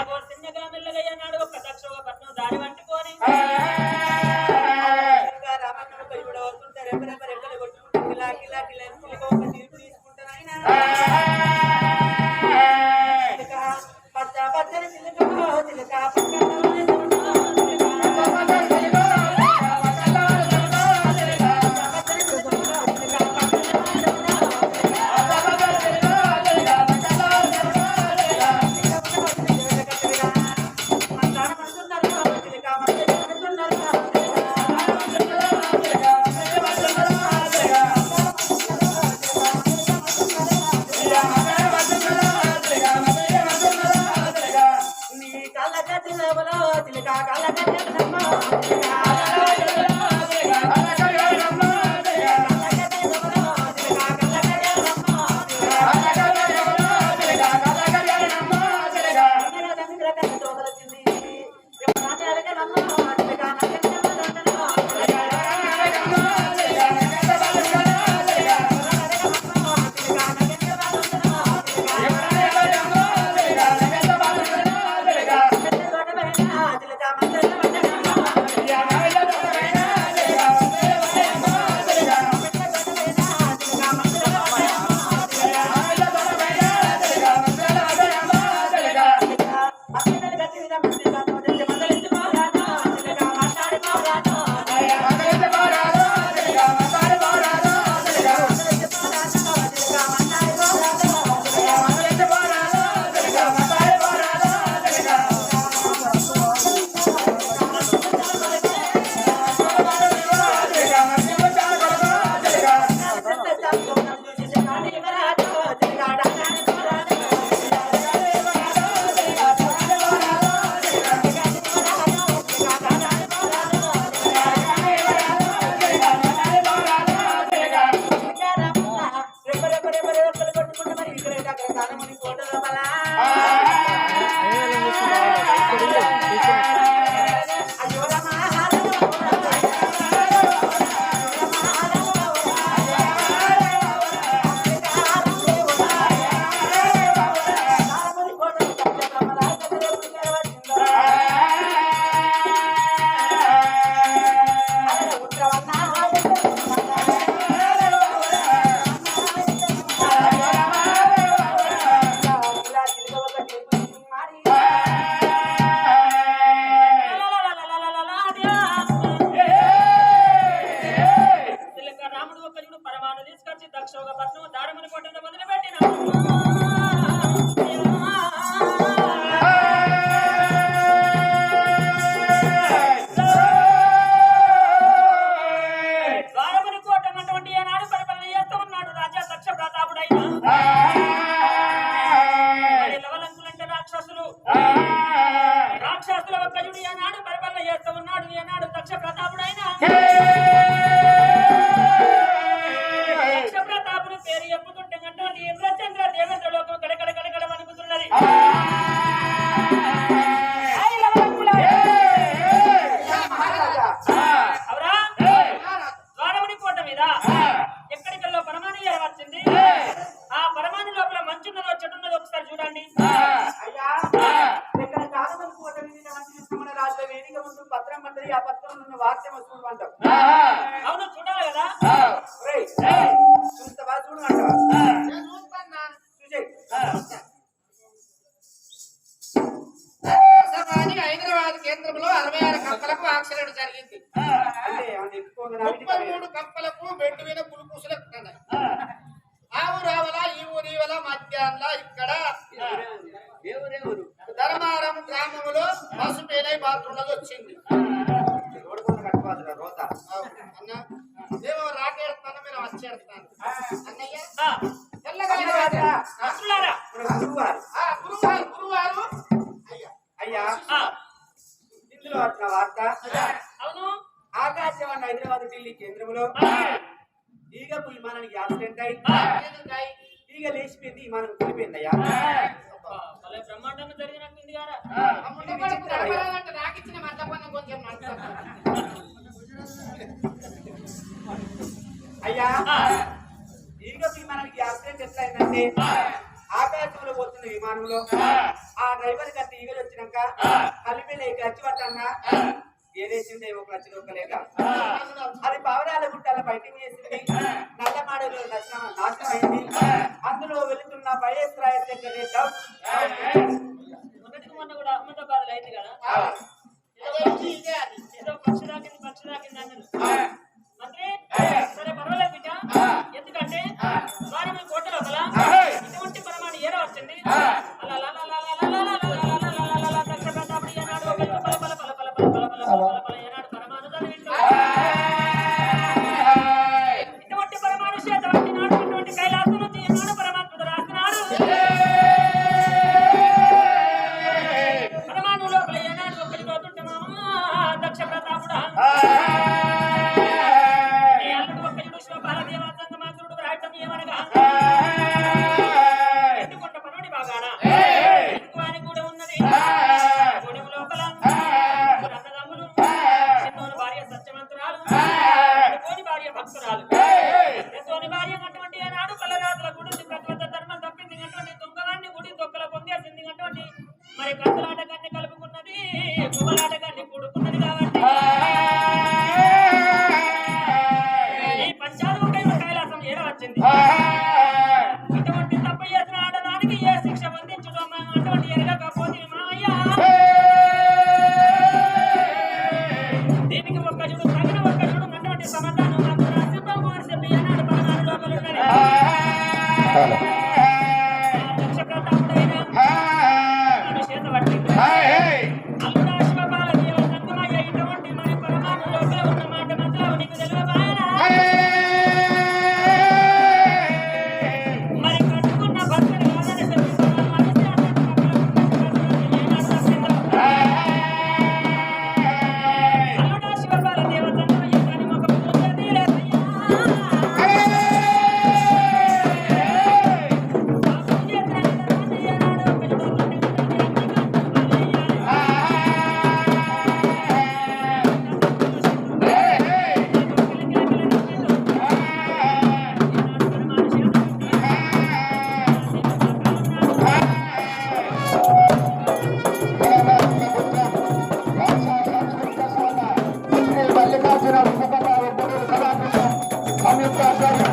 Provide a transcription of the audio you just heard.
చిన్నగా మెల్లగా అన్నాడు ఒక దక్ష ఒక పట్నం దారి పట్టుకొని. ఇంకా రామన్న ఒక ఇప్పుడు వస్తుంటే రెప్ప రెప్ప రెక్కలు కొట్టుకుంటూ కిలా కిలా కిలా తీసుకుంటాను ఆయన. you want ఇంద్రచంద్ర దేవేంద్ర లోకం కడకడ కడకడ మీద ఎక్కడికెళ్ళో పరమాణి వచ్చింది? ఆ పరమాణి లోపల మంచున్నదో చెడున్నదో ఒకసారి చూడండి. అయ్యా ఇక్కడ కాదమని కోట మీద మంచి రాజుల వేదిక ముందు పత్రం పడ్డది ఆ పత్రం ఉన్న వాక్యం వస్తుంది అంటాం అవును చూడాలి కదా. చూస్తావా? చూడమంటావా చూసేయ్. మధ్యాహ్న ఇక్కడ ధర్మారం గ్రామంలో బస్సు పేలై బాత్రూంలోకి వచ్చింది. మేము రాకేడుతాను మీరు వచ్చేస్తాను అన్నయ్య? గురువారు గురువారు అయ్యా. అయ్యా. ఆ, ఇందులో వచ్చిన వార్త. అవును. ఆకాశవాణి హైదరాబాద్ ఢిల్లీ కేంద్రంలో ఈగ విమానానికి యాక్సిడెంట్ అయి? ఈగ లేచిపోయింది మనం కూలిపోయింది అయ్యా జరిగినట్టుంది అయ్యా ఈగకి మనకి అర్థం ఎట్లా అయిందంటే ఆకాశంలో పోతున్న విమానంలో ఆ. డ్రైవర్ గారి ఈగలు వచ్చినాక కలిపి లేక పట్టన్నా ఏదేసిందే ఒక లక్ష లేక. అది పవనాల గుట్టాల బయటకు వేసింది. నల్లమాడలో నాశనం అయింది అందులో వెళుతున్న వైఎస్ రాజశేఖర్ రెడ్డి మొన్నటికి మొన్న కూడా అహ్మదాబాద్ అయింది కదా? ఏదో సరే పర్వాలేదు ఎందుకంటే i want to go. అటువంటి తప్పు ఆడదానికి శిక్ష బంధించడం అటువంటి ఎరగకపోతే మాయా దీనికి ఒక్క చూడు సమాధానం meu cavalo.